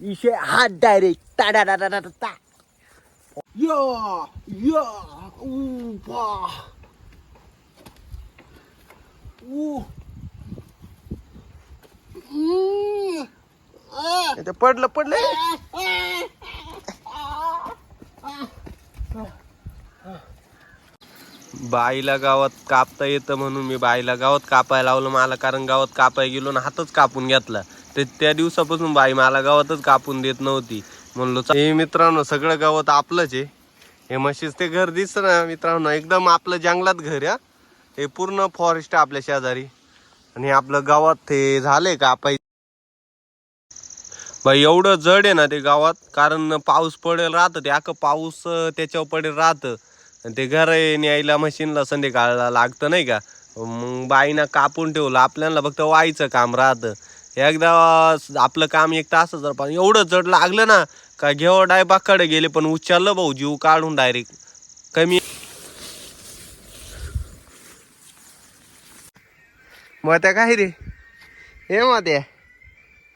विषय हा डायरेक्ट टाडा डा डा ता या या Mm. ते पडलं पडलं. बाईला गावात कापता येतं म्हणून मी बाईला गावात कापायला लावलं. मला कारण गावात कापाय गेलो ना हातच कापून घेतला. ते त्या दिवसापासून बाई मला गावातच कापून देत नव्हती. म्हणलो हे मित्रांनो सगळं गावात आपलंच आहे. हे म्हशीच ते घर दिसतं ना मित्रांनो एकदम आपलं जंगलात घर या हे. पूर्ण फॉरेस्ट आहे आपल्या शेजारी. आणि आपलं गावात ते झालंय कापाय बाई एवढं जड आहे ना ते गावात. कारण पाऊस पडेल राहतं ते. अख्खं पाऊस त्याच्यावर पडेल राहतं. आणि ते घर न्यायला मशीनला संध्याकाळला लागतं नाही का? मग बाईनं कापून ठेवलं. आपल्याला फक्त वाईचं काम राहतं. एकदा आपलं काम एक तास जर पण एवढं जड लागलं ना का घेव डायबाकडे गेले पण उचललं भाऊ जीव काढून डायरेक्ट कमी मग त्या काय रे? हे मत्या.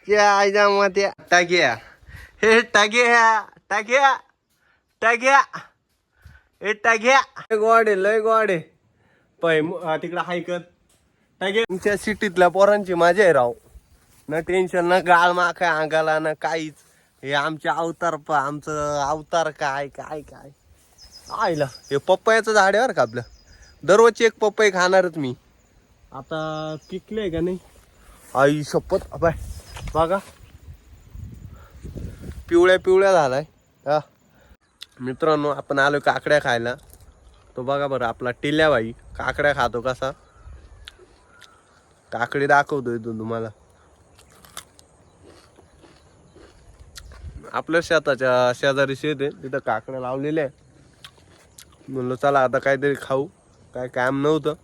त्या क्या मत्या मात्या. टाक्या. हे टाक्या टाक्या टाक्या. टाक्या लय गोड लय गोड आहे. पै तिकडं हायकत तुमच्या सिटीतल्या पोरांची मजा आहे राव. न टेन्शन ना गाळ माखा अंगाला ना काहीच. हे आमचे अवतार पा आमचं अवतार काय काय काय. आईला हे पप्पायाचं झाड आहे बरं का आपलं. दररोजची एक पप्पाई खाणारच मी. आता पिकले का नाही? आई शपथ बाय. बघा. पिवळ्या पिवळ्या झालाय. हा. मित्रांनो आपण आलो काकड्या खायला. तो बघा बरं आपला टिल्याबाई काकड्या खातो कसा. काकडी दाखवतोय तो तुम्हाला. आपल्या शेताच्या शेजारी शेत आहे तिथं काकड्या लावलेल्या आहे म्हणलं चला आता काहीतरी खाऊ. काय काम नव्हतं.